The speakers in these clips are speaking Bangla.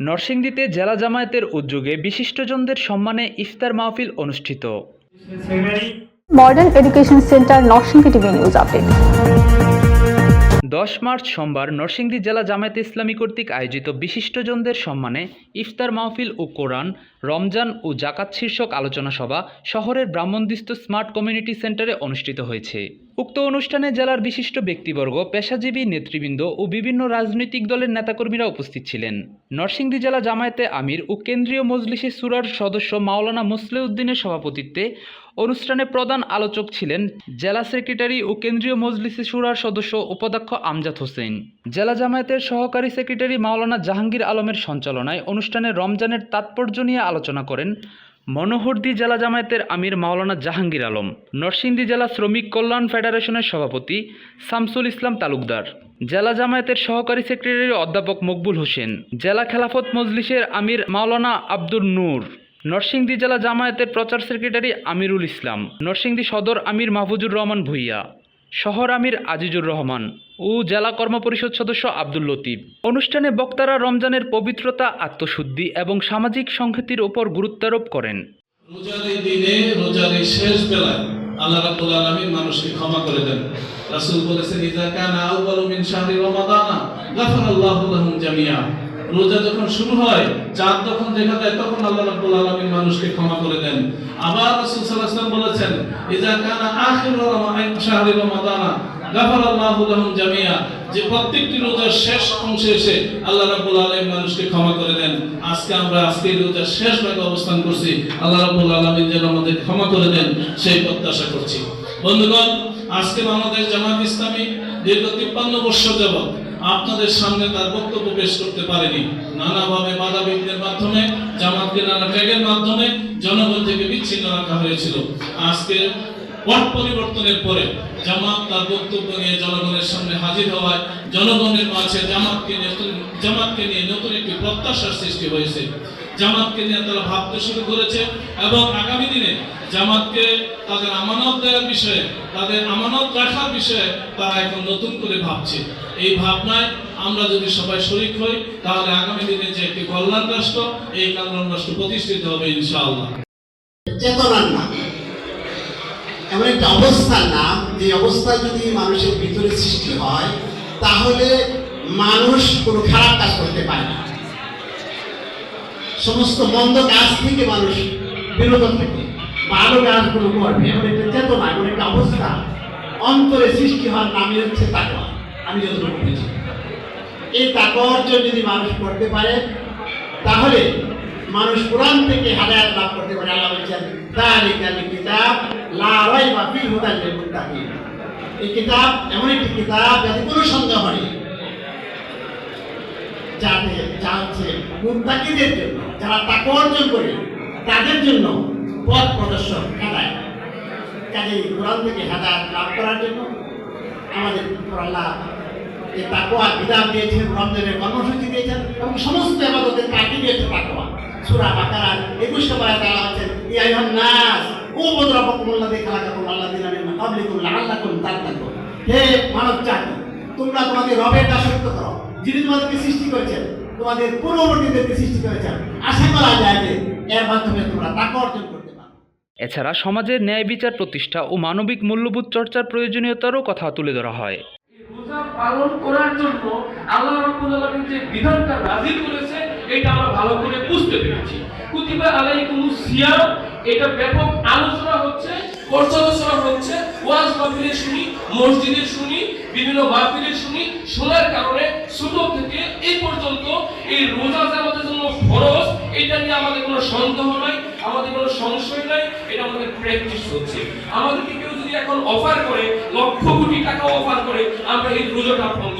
নরসিংদীতে জেলা জামায়াতের উদ্যোগে বিশিষ্টজনদের সম্মানে ইফতার মাহফিল অনুষ্ঠিত। Modern education centre Narsingdi TV news update. দশ মার্চ সোমবার নরসিংদী জেলা জামায়াতে ইসলামী কর্তৃক আয়োজিত বিশিষ্টজনদের সম্মানে ইফতার মাহফিল ও কোরআন রমজান ও জাকাত শীর্ষক আলোচনা সভা শহরের ব্রাহ্মণদিস্ত স্মার্ট কমিউনিটি সেন্টারে অনুষ্ঠিত হয়েছে। উক্ত অনুষ্ঠানে জেলার বিশিষ্ট ব্যক্তিবর্গ, পেশাজীবী, নেতৃবৃন্দ ও বিভিন্ন রাজনৈতিক দলের নেতাকর্মীরা উপস্থিত ছিলেন। নরসিংদী জেলা জামায়াতে আমির ও কেন্দ্রীয় মজলিসে সুরার সদস্য মাওলানা মুসলেউদ্দিনের সভাপতিত্বে অনুষ্ঠানে প্রধান আলোচক ছিলেন জেলা সেক্রেটারি ও কেন্দ্রীয় মজলিসে সুরার সদস্য উপাধ্যক্ষ আমজাদ হোসেন। জেলা জামায়াতের সহকারী সেক্রেটারি মাওলানা জাহাঙ্গীর আলমের সঞ্চালনায় অনুষ্ঠানে রমজানের তাৎপর্য নিয়ে আলোচনা করেন মনোহরদি জেলা জামায়াতের আমির মাওলানা জাহাঙ্গীর আলম, নরসিংদী জেলা শ্রমিক কল্যাণ ফেডারেশনের সভাপতি শামসুল ইসলাম তালুকদার, জেলা জামায়াতের সহকারী সেক্রেটারি অধ্যাপক মকবুল হোসেন, জেলা খেলাফত মজলিসের আমির মাওলানা আব্দুর নূর, নরসিংদী জেলা জামায়াতের প্রচার সেক্রেটারি আমিরুল ইসলাম, নরসিংদী সদর আমির মাহফুজুর রহমান ভুইয়া। শহর আমির আজিজুর রহমান ও জেলা কর্মপরিষদ সদস্য আব্দুল লতিফ। অনুষ্ঠানে বক্তারা রমজানের পবিত্রতা, আত্মশুদ্ধি এবং সামাজিক সংহতির উপর গুরুত্বারোপ করেন। আল্লাহ মানুষকে ক্ষমা করে দেন। বলেছেন রোজা যখন শুরু হয়, চাঁদ যখন দেখা যায় তখন আল্লাহ রাব্বুল আলামিন মানুষকে ক্ষমা করে দেন। আবার রাসূল সাল্লাল্লাহু আলাইহি ওয়াসাল্লাম বলেছেন, ইযা কানা আখিরু রমাদান শাহরি রমাদানা, গাফারাল্লাহু লাহুম জামিয়া। যে প্রত্যেকটি রোজার শেষ অংশে এসে আল্লাহ রাব্বুল আলামিন মানুষকে ক্ষমা করে দেন। আজকে আমরা আজকে রোজার শেষ ভাগে অবস্থান করছি। আল্লাহ রাব্বুল আলামিন যেন আমাদের ক্ষমা করে দেন, সেই প্রত্যাশা করছি। বন্ধুগণ, আজকে বাংলাদেশ জামাত ইসলামী দীর্ঘ তিপ্পান্ন বৎসর যাবৎ আপনাদের সামনে তার বক্তব্য পেশ করতে পারেনি। নানাভাবে বাধা বিঘ্নের মাধ্যমে জামাতকে নানা ট্যাগের মাধ্যমে জনগণ থেকে বিচ্ছিন্ন রাখা হয়েছিল। আজকে পট পরিবর্তনের পরে জামাত তার বক্তব্য নিয়ে জনগণের সামনে হাজির হওয়ায় জনগণের মাঝে জামাতকে জামাতকে নিয়ে নতুন একটি প্রত্যাশার সৃষ্টি হয়েছে। জামাতকে নিয়ে তারা ভাবতে শুরু করেছে এবং আগামী দিনে জামাতকে তাদের আমানত দেওয়ার বিষয়ে, তাদের আমানত রাখার বিষয়ে তারা এখন নতুন করে ভাবছে। এই ভাবনায় আমরা যদি সবাই শরিক হই, তাহলে আগামী দিনে যে একটি কল্যাণ রাষ্ট্র, এই কল্যাণ রাষ্ট্র প্রতিষ্ঠিত হবে ইনশাআল্লাহ। চেতনার এমন একটা অবস্থার নাম যে অবস্থা যদি মানুষের ভিতরে সৃষ্টি হয়, তাহলে মানুষ কোনো খারাপ কাজ করতে পারে না। সমস্ত মন্দ কাজ থেকে মানুষ বিরত থাকে, ভালো কাজগুলো করবে, এমন একটা চেতনা, এমন একটা অবস্থা অন্তরে সৃষ্টি হওয়ার নামই হচ্ছে তাকওয়া। আমি যতটুকু বুঝি এই তাকওয়া অর্জন যদি মানুষ করতে পারে, তাহলে মানুষ কোরআন থেকে হাদায়াত লাভ করতে পারে, আল্লাহ বলছেন যালিকাল কিতাব লা রাইবা ফিহি হুদাল লিল মুত্তাকিন এই কিতাব এমন একটি কিতাব যাতে কোনো সন্দেহ নেই যাতে যা হচ্ছে মুত্তাকিদের জন্য, যারা তাকওয়া অর্জন করে, তাদের জন্য পথ প্রদর্শক হেদায়েত। কাজে কোরআন থেকে হেদায়েত লাভ করার জন্য আমাদের আল্লাহ এই তাকওয়া বিধান দিয়েছেন, রমজানের কর্মসূচি দিয়েছেন এবং সমস্ত এবাদতের কাটি দিয়েছে তাকওয়া সূরা বাকারার 21 নম্বর আয়াতে আল্লাহ বলেন আইয়ুহান নাস উবুদু রাব্বাকুম আল্লাযী খালাকাকুম আল্লাযীনা ক্বাবলিকুম লাআল্লাকুম তাত্তাকুন। হে মানব জাতি তোমরা তোমাদের রবের দাসত্ব করো। যিনি তোমাদেরকে সৃষ্টি করেছেন তোমাদের পূর্ববর্তীদেরকে সৃষ্টি করেছেন আশা করা যায় যে এর মাধ্যমে তোমরা তাকওয়া অর্জন করতে এছাড়া সমাজের ন্যায় বিচার প্রতিষ্ঠা ও মানবিক মূল্যবোধ চর্চার প্রয়োজনীয়তারও কথা তুলে ধরা হয়। রোজা পালন করার জন্য আল্লাহ রাব্বুল আলামিন যে বিধানটা নাযিল করেছে এটা আমরা ভালো করে বুঝতে পেরেছি। কুতিবা আলাইকুমুস সিয়াম, এটা ব্যাপক আলোচনা হচ্ছে, পর্যালোচনা হচ্ছে, ওয়াজ মাহফিলে শুনি, মসজিদে শুনি, বিভিন্ন মাহফিলে শুনি, শোনার কারণে ছোট থেকে এই পর্যন্ত এই রোজা আমাদের জন্য ফরজ, এটা নিয়ে আমাদের কোনো সন্দেহ নাই, আমাদের কোনো সংশয় নাই, এটা আমাদের প্র্যাকটিস হচ্ছে। আমাদেরকে কেউ যদি এখন অফার করে, লক্ষ কোটি টাকা অফার করে, আমরা এই রোজাটা ভঙ্গ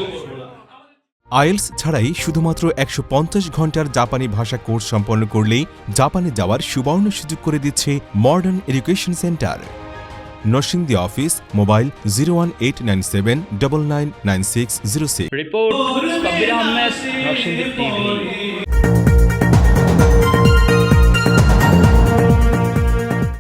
আইএলস ছাড়াই শুধুমাত্র একশো পঞ্চাশ ঘণ্টার জাপানি ভাষা কোর্স সম্পন্ন করলেই জাপানে যাওয়ার সুবর্ণ সুযোগ করে দিচ্ছে modern education centre. Narsingdi office, mobile zero one eight nine seven double nine nine six zero six.